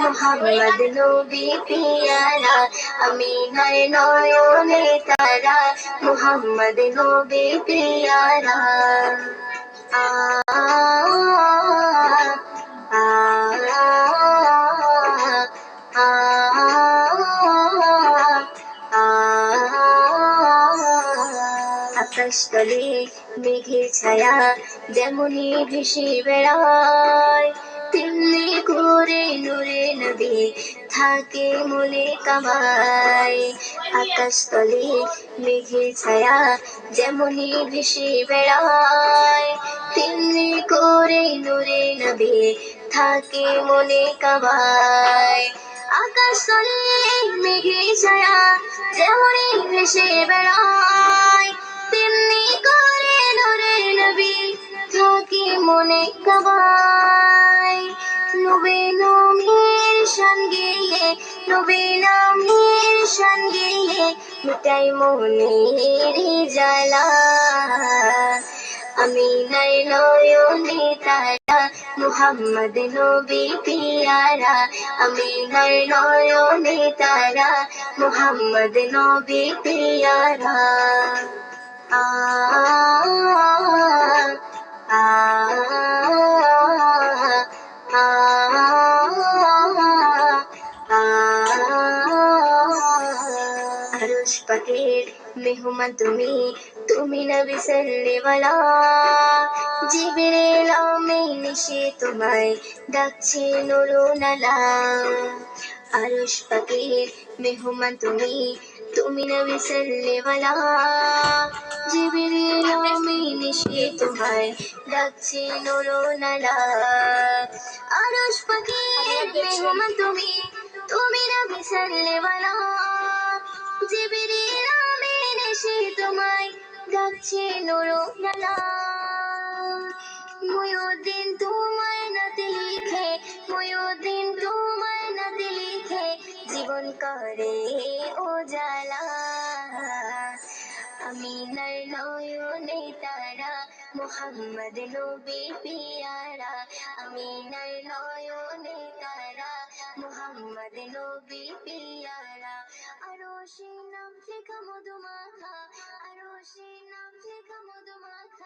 মোহাম্মদ নবী পিয়ারা আমি নয়নে তারা মোহাম্মদ নবী পিয়ারা আ আকাশ তলে মেঘের ছায়া যেমনই ভেসে বেড়ায় থাকে মনে কামায় আকাশ তলে মেঘের ছায়া যেমনই ভেসে বেড়ায়, তেমনি করে নূরে নবে থাকে মনে কামায় আকাশ তলে মেঘের ছায়া যেমনই ভেসে বেড়ায়, তেমনি করে নূরে নবী থাকে মনে কাবায় নবে সঙ্গে নবে নামের সঙ্গে মিটাই মনের জ্বালা। আমি নাই নয়নে তারা, মুহাম্মদ নবী পিয়ারা। আমি নাই নয়নে তারা, মুহাম্মদ নবী পিয়ারা। আ আরশ পাকের মেহমান তুমি তুমি নবী সাল্লেওয়ালা জিবরিল আমিন সে তোমায় ডাকছে নুরুনালা আরশ পাকের মেহমান তুমি তুমি নবী সাল্লেওয়ালা জিবরিল আমিন সে তোমায় ডাকছে নুরুনালা আরশ পাকের তুমি তুমি নবী সাল্লেওয়ালা ডাকছে নুরুনালা। ময়ূরদিন তোমায় নাতে লিখে ময়ুদ্দিন তোমায় নাতে লিখে, জীবন করে ও ওজালা আমি নয় নয়নে তারা, মোহাম্মদ নবী Aroshi nam se kamo dumaka Aroshi nam se kamo dumaka